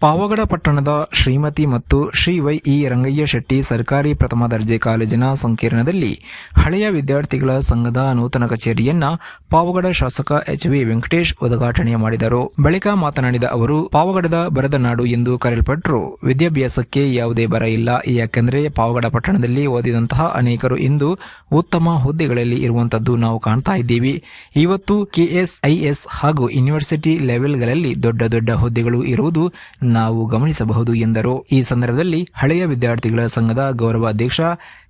ಪಾವಗಡ ಪಟ್ಟಣದ ಶ್ರೀಮತಿ ಮತ್ತು Shri Y E Rangaiah Shetty ಸರ್ಕಾರಿ ಪ್ರಥಮ ದರ್ಜೆ ಕಾಲೇಜಿನ ಸಂಕೀರ್ಣದಲ್ಲಿ ಹಳೆಯ ವಿದ್ಯಾರ್ಥಿಗಳ ಸಂಘದ ನೂತನ ಕಚೇರಿಯನ್ನ ಪಾವಗಡ ಶಾಸಕ ಎಚ್ ವಿ ವೆಂಕಟೇಶ್ ಉದ್ಘಾಟನೆ ಮಾಡಿದರು. ಬಳಿಕ ಮಾತನಾಡಿದ ಅವರು, ಪಾವಗಡದ ಬರದ ನಾಡು ಎಂದು ಕರೆಯಲ್ಪಟ್ಟರು ವಿದ್ಯಾಭ್ಯಾಸಕ್ಕೆ ಯಾವುದೇ ಬರ ಇಲ್ಲ. ಯಾಕೆಂದರೆ ಪಾವಗಡ ಪಟ್ಟಣದಲ್ಲಿ ಓದಿದಂತಹ ಅನೇಕರು ಇಂದು ಉತ್ತಮ ಹುದ್ದೆಗಳಲ್ಲಿ ಇರುವಂತದ್ದು ನಾವು ಕಾಣ್ತಾ ಇದ್ದೀವಿ. ಇವತ್ತು ಕೆಎಸ್ಐಎಸ್ ಹಾಗೂ ಯೂನಿವರ್ಸಿಟಿ ಲೆವೆಲ್ಗಳಲ್ಲಿ ದೊಡ್ಡ ದೊಡ್ಡ ಹುದ್ದೆಗಳು ಇರುವುದು ನಾವು ಗಮನಿಸಬಹುದು ಎಂದರು. ಈ ಸಂದರ್ಭದಲ್ಲಿ ಹಳೆಯ ವಿದ್ಯಾರ್ಥಿಗಳ ಸಂಘದ ಗೌರವ ಅಧ್ಯಕ್ಷ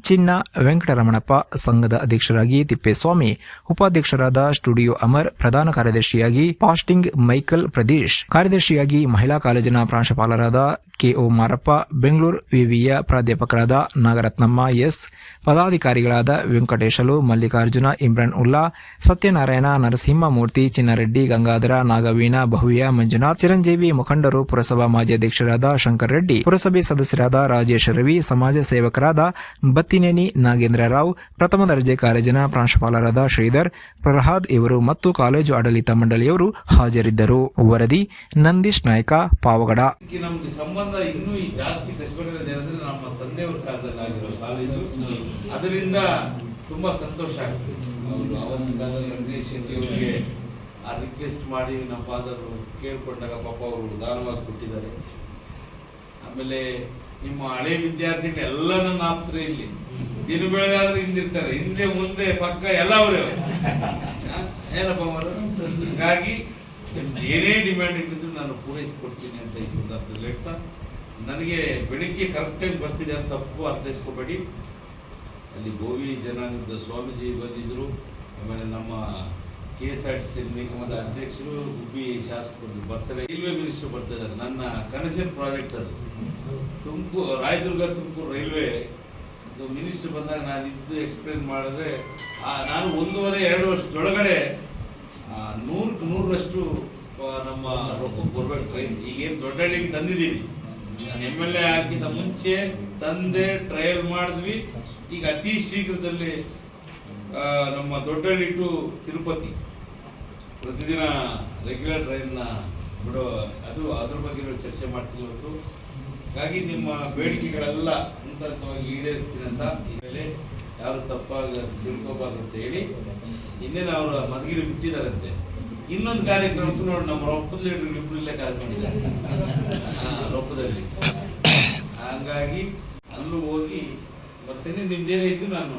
ಚಿನ್ನ ವೆಂಕಟರಮಣಪ್ಪ, ಸಂಘದ ಅಧ್ಯಕ್ಷರಾಗಿ ತಿಪ್ಪೇಸ್ವಾಮಿ, ಉಪಾಧ್ಯಕ್ಷರಾದ ಸ್ಟುಡಿಯೋ ಅಮರ್, ಪ್ರಧಾನ ಕಾರ್ಯದರ್ಶಿಯಾಗಿ ಪಾಸ್ಟಿಂಗ್ ಮೈಕಲ್ ಪ್ರದೇಶ್, ಕಾರ್ಯದರ್ಶಿಯಾಗಿ ಮಹಿಳಾ ಕಾಲೇಜಿನ ಪ್ರಾಂಶುಪಾಲರಾದ ಕೆಒ ಮಾರಪ್ಪ, ಬೆಂಗಳೂರು ವಿವಿಯ ಪ್ರಾಧ್ಯಾಪಕರಾದ ನಾಗರತ್ನಮ್ಮ ಎಸ್, ಪದಾಧಿಕಾರಿಗಳಾದ ವೆಂಕಟೇಶಲು, ಮಲ್ಲಿಕಾರ್ಜುನ, ಇಮ್ರಾನ್ ಉಲ್ಲಾ, ಸತ್ಯನಾರಾಯಣ, ನರಸಿಂಹಮೂರ್ತಿ, ಚಿನ್ನರೆಡ್ಡಿ, ಗಂಗಾಧರ, ನಾಗವೀಣ ಬಹುವ್ಯ ಮಂಜುನಾಥ್, ಚಿರಂಜೀವಿ, ಮುಖಂಡರು, ಪುರಸಭಾ ಮಾಜಿ ಅಧ್ಯಕ್ಷರಾದ ಶಂಕರ್ ರೆಡ್ಡಿ, ಪುರಸಭೆ ಸದಸ್ಯರಾದ ರಾಜೇಶ್ ರವಿ, ಸಮಾಜ ಸೇವಕರಾದ ಬತ್ತಿನೇನಿ ನಾಗೇಂದ್ರ ರಾವ್, ಪ್ರಥಮ ದರ್ಜೆ ಕಾಲೇಜಿನ ಪ್ರಾಂಶುಪಾಲರಾದ ಶ್ರೀಧರ್ ಪ್ರಹ್ಲಾದ್ ಇವರು ಮತ್ತು ಕಾಲೇಜು ಆಡಳಿತ ಮಂಡಳಿಯವರು ಹಾಜರಿದ್ದರು. ವರದಿ ನಂದೀಶ್ ನಾಯ್ಕ, ಪಾವಗಡ. ಅದರಿಂದ ತುಂಬಾ ಸಂತೋಷ ಆಗ್ತದೆ. ಅವರು ಅವತ್ತು ರಂಗೇಶ್ ಶೆಟ್ಟಿ ಅವರಿಗೆ ಆ ರಿಕ್ವೆಸ್ಟ್ ಮಾಡಿ ನಮ್ಮ ಫಾದರ್ ಕೇಳಿಕೊಂಡಾಗ ಪಾಪ ಅವರು ದಾನವಾಗಿ ಕೊಟ್ಟಿದ್ದಾರೆ. ಆಮೇಲೆ ನಿಮ್ಮ ಹಳೆ ವಿದ್ಯಾರ್ಥಿಗಳು ಎಲ್ಲ ನನ್ನ ಆಪ್ತರೇ ಇಲ್ಲಿ. ದಿನ ಬೆಳಗಾದ್ರೆ ಹಿಂದಿರ್ತಾರೆ. ಹಿಂದೆ, ಮುಂದೆ, ಪಕ್ಕ ಎಲ್ಲ ಅವರೇ ಏನಪ್ಪ ಅವರು ಹಾಗಾಗಿ ಏನೇ ಡಿಮ್ಯಾಂಡ್ ಇಟ್ಟಿದ್ರು ನಾನು ಪೂರೈಸಿಕೊಡ್ತೀನಿ ಅಂತ ಈ ಸಂದರ್ಭದಲ್ಲಿ ಹೇಳ್ತಾ, ನನಗೆ ಬೆಳಿಗ್ಗೆ ಕರೆಕ್ಟ್ ಟೈಮ್ ಬರ್ತಿದೆ ಅಂತ ತಪ್ಪು ಅರ್ಥೈಸ್ಕೋಬೇಡಿ. ಅಲ್ಲಿ ಗೋವಿ ಜನಾಂಗದ ಸ್ವಾಮೀಜಿ ಬಂದಿದ್ದರು ಆಮೇಲೆ ನಮ್ಮ ಕೆ ಎಸ್ ನಿಗಮದ ಅಧ್ಯಕ್ಷರು, ಗುಬ್ಬಿ ಶಾಸಕರು ಬರ್ತಾರೆ. ರೈಲ್ವೆ ಮಿನಿಸ್ಟರ್ ಬರ್ತಾ ನನ್ನ ಕನಸಿನ ಪ್ರಾಜೆಕ್ಟ್ ಅದು. ತುಮಕೂರು ರಾಯದುರ್ಗ ತುಮಕೂರು ರೈಲ್ವೆ ಮಿನಿಸ್ಟರ್ ಬಂದಾಗ ನಾನು ಇದ್ದು ಎಕ್ಸ್ಪ್ಲೇನ್ ಮಾಡಿದ್ರೆ ನಾನು ಒಂದೂವರೆ, ಎರಡು ವರ್ಷದೊಳಗಡೆ ನೂರಕ್ಕೆ ನೂರರಷ್ಟು ನಮ್ಮ ಬರಬೇಕು. ಟ್ರೈನ್ ಈಗೇನು ದೊಡ್ಡಹಳ್ಳಿಗೆ ತಂದಿದ್ದೀವಿ. ನಾನು ಎಂ ಎಲ್ ಎ ಆಗಿದ್ದ ಮುಂಚೆ ತಂದೆ ಟ್ರಯಲ್ ಮಾಡಿದ್ವಿ. ಈಗ ಅತಿ ಶೀಘ್ರದಲ್ಲಿ ನಮ್ಮ ದೊಡ್ಡಹಳ್ಳಿ ಟು ತಿರುಪತಿ. ಪ್ರತಿದಿನ ರೆಗ್ಯುಲರ್ ಟ್ರೈನ್ನ ಬಿಡೋ, ಅದು ಅದ್ರ ಬಗ್ಗೆ ಚರ್ಚೆ ಮಾಡ್ತೀವಿ ಇವತ್ತು ಹಾಗಾಗಿ ನಿಮ್ಮ ಬೇಡಿಕೆಗಳೆಲ್ಲ ಮುಂತಾದವಾಗಿ ಈಡೇರಿಸ್ತೀನಿ ಅಂತ. ಮೇಲೆ ಯಾರು ತಪ್ಪಾಗ ತಿಳ್ಕೋಬಾರ್ದು ಅಂತ ಹೇಳಿ ಇನ್ನೇನು ಅವರು ಮದಗಿರಿ ಬಿಟ್ಟಿದ್ದಾರಂತೆ. ಇನ್ನೊಂದು ಕಾರ್ಯಕ್ರಮಕ್ಕೂ ನೋಡಿ, ನಮ್ಮ ರೊಪ್ಪದ ಲೀಡರ್ ಕಾಲ್ ಇಲ್ಲೇ ಕಾರ್ಯಕ್ರಮ ರೊಪ್ಪದಲ್ಲಿ ಹಂಗಾಗಿ ಅಲ್ಲೂ ಹೋಗಿ ಬರ್ತೇನೆ ನಿಮ್ದೇನೇ ಇದ್ದು ನಾನು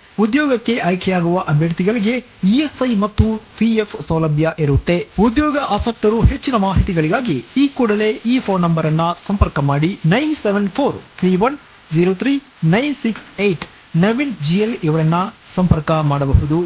ಉದ್ಯೋಗಕ್ಕೆ ಆಯ್ಕೆಯಾಗುವ ಅಭ್ಯರ್ಥಿಗಳಿಗೆ ಇಎಸ್ಐ ಮತ್ತು ಪಿಎಫ್ ಸೌಲಭ್ಯ ಇರುತ್ತೆ. ಉದ್ಯೋಗ ಆಸಕ್ತರು ಹೆಚ್ಚಿನ ಮಾಹಿತಿಗಳಿಗಾಗಿ ಈ ಕೂಡಲೇ ಈ ಫೋನ್ ನಂಬರ್ ಅನ್ನ ಸಂಪರ್ಕ ಮಾಡಿ nine seven four three one zero three nine six eight Naveen GL ಇವರನ್ನ ಸಂಪರ್ಕ ಮಾಡಬಹುದು.